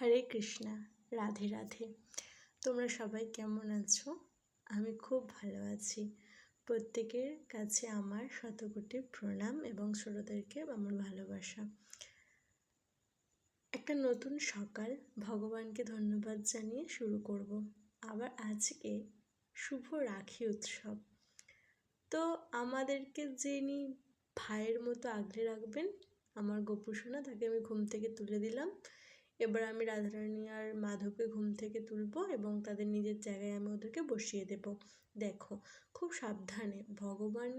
হরে কৃষ্ণা, রাধে রাধে। তোমরা সবাই কেমন আছো? আমি খুব ভালো আছি। প্রত্যেকের কাছে আমার শতকোটি প্রণাম এবং ছোটদেরকে আমার ভালোবাসা। একটা নতুন সকাল, ভগবানকে ধন্যবাদ জানিয়ে শুরু করব। আবার আজকে শুভ রাখি উৎসব। তো আমাদেরকে যিনি ভাইয়ের মতো আগলে রাখবেন, আমার গোপুসোনা, তাকে আমি ঘুম থেকে তুলে দিলাম। এবার আমি রাধারানী আর মাধবকে ঘুম থেকে তুলবো এবং তাদের নিজের জায়গায় আমি ওদেরকে বসিয়ে দেব। দেখো, খুব সাবধানে। ভগবান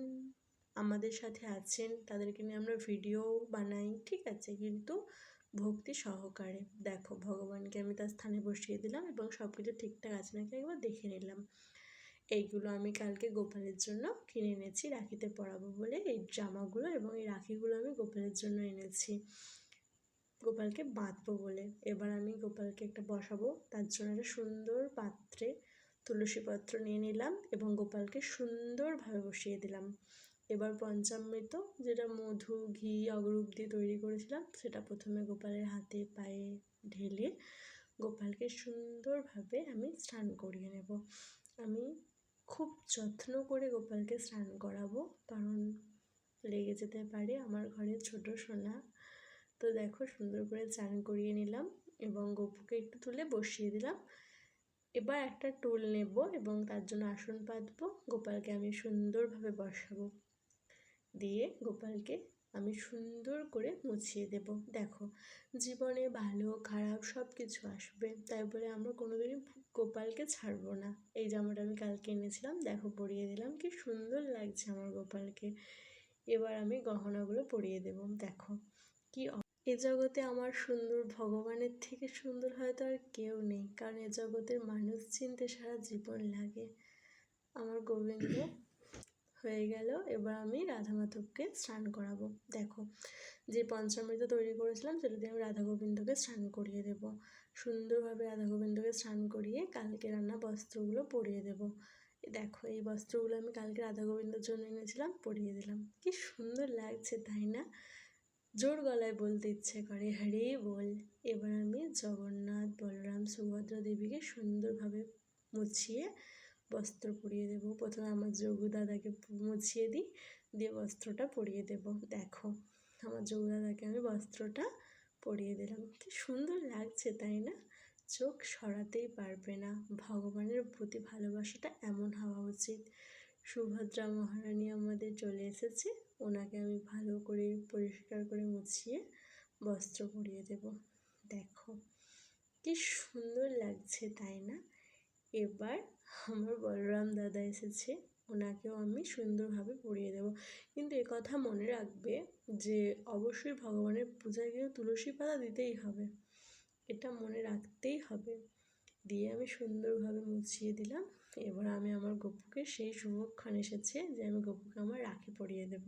আমাদের সাথে আছেন, তাদেরকে নিয়ে আমরা ভিডিও বানাই, ঠিক আছে? কিন্তু ভক্তি সহকারে। দেখো, ভগবানকে আমি তার স্থানে বসিয়ে দিলাম এবং সব কিছু ঠিকঠাক আছে নাকি একবার দেখে নিলাম। এইগুলো আমি কালকে গোপালের জন্য কিনে এনেছি, রাখিতে পরাবো বলে। এই জামাগুলো এবং এই রাখিগুলো আমি গোপালের জন্য এনেছি। গোপালকে বাঁধবো বলে। এবার আমি গোপালকে একটা বসাবো। তার জন্য একটা সুন্দর পাত্রে তুলসী পত্র নিয়ে নিলাম এবং গোপালকে সুন্দরভাবে বসিয়ে দিলাম। এবার পঞ্চামৃত, যেটা মধু, ঘি, অগরূপ দিয়ে তৈরি করেছিলাম, সেটা প্রথমে গোপালের হাতে পায়ে ঢেলে গোপালকে সুন্দরভাবে আমি স্নান করিয়ে নেব। আমি খুব যত্ন করে গোপালকে স্নান করাবো, কারণ লেগে যেতে পারে আমার ঘরে ছোট সোনা। তো দেখো সুন্দর করে চান করিয়ে নিলাম এবং গপুকে একটু তুলে বসিয়ে দিলাম। এবার একটা টুল নেব এবং তার জন্য আসন পাতবো। গোপালকে আমি সুন্দরভাবে বসাবো। দিয়ে গোপালকে আমি সুন্দর করে মুছিয়ে দেব। দেখো, জীবনে ভালো, খারাপ সব কিছু আসবে। তাই বলে আমরা কোনোদিনই গোপালকে ছাড়বো না। এই জামাটা আমি কালকে এনেছিলাম। দেখো, পরিয়ে দিলাম। কি সুন্দর লাগছে আমার গোপালকে। এবার আমি গহনাগুলো পরিয়ে দেব। দেখো, কি এ জগতে আমার সুন্দর ভগবানের থেকে সুন্দর হয়তো আর কেউ নেই, কারণ এ জগতের মানুষ চিনতে সারা জীবন লাগে। আমার গোবিন্দ হয়ে গেল, এবার আমি রাধা মাধবকে স্নান করাবো। দেখো, যে পঞ্চামৃত তৈরি করেছিলাম সেটা দিয়ে আমি রাধা গোবিন্দকে স্নান করিয়ে দেব। সুন্দরভাবে রাধা গোবিন্দকে স্নান করিয়ে কালকে রান্না বস্ত্রগুলো পরিয়ে দেব। দেখো, এই বস্ত্রগুলো আমি কালকে রাধা গোবিন্দর জন্য এনেছিলাম, পরিয়ে দিলাম। কি সুন্দর লাগছে, তাই না? জোর গলায় বলতে ইচ্ছে করে হরে বল। এবার আমি জগন্নাথ বলরাম সুভদ্রা দেবীকে সুন্দরভাবে মুছিয়ে বস্ত্র পরিয়ে দেবো। প্রথমে আমার যোগু দাদাকে মুছিয়ে দিই, দিয়ে বস্ত্রটা পরিয়ে দেব। দেখো, আমার যোগু দাদাকে আমি বস্ত্রটা পরিয়ে দিলাম। কি সুন্দর লাগছে, তাই না? চোখ সরাতেই পারবে না। ভগবানের প্রতি ভালোবাসাটা এমন হওয়া উচিত। সুভদ্রা মহারানী আমাদের চলে এসেছে। ওনাকে আমি ভালো করে পরিষ্কার করে মুছিয়ে বস্ত্র পরিয়ে দেব। দেখো, কি সুন্দর লাগছে, তাই না? এবার আমার বলরাম দাদা এসেছে, ওনাকেও আমি সুন্দরভাবে পরিয়ে দেব। কিন্তু কথা মনে রাখবে যে, অবশ্যই ভগবানের পূজায় গিয়ে তুলসী পাতা দিতেই হবে। এটা মনে রাখতেই হবে। দিয়ে আমি সুন্দরভাবে মুছিয়ে দিলাম। এবার আমি আমার গপুকে সেই শুভক্ষণ এসেছে যে আমি গপুকে আমার রাখি পরিয়ে দেব।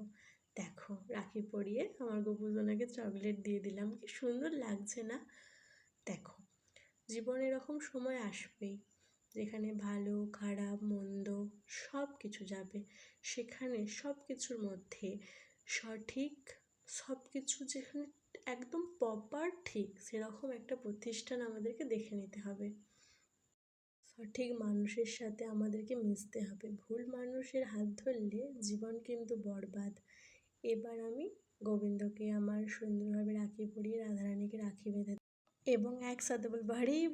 দেখো, রাখি পরিয়ে আমার গপুজনাকে চকলেট দিয়ে দিলাম। কি সুন্দর লাগছে না? দেখো, জীবনে এরকম সময় আসবেই যেখানে ভালো, খারাপ, মন্দ সব কিছু যাবে। সেখানে সব কিছুর মধ্যে সঠিক সব কিছু যেখানে একদম প্রপার ঠিক, সেরকম একটা প্রতিষ্ঠান আমাদেরকে দেখে নিতে হবে। সঠিক মানুষের সাথে আমাদেরকে মিশতে হবে। ভুল মানুষের হাত ধরলে জীবন কিন্তু বরবাদ। এবার আমি গোবিন্দকে, আমার সুন্দরভাবে রাখি পরিয়ে রাধারানীকে রাখি বেঁধে এবং একসাথে বলব হরিব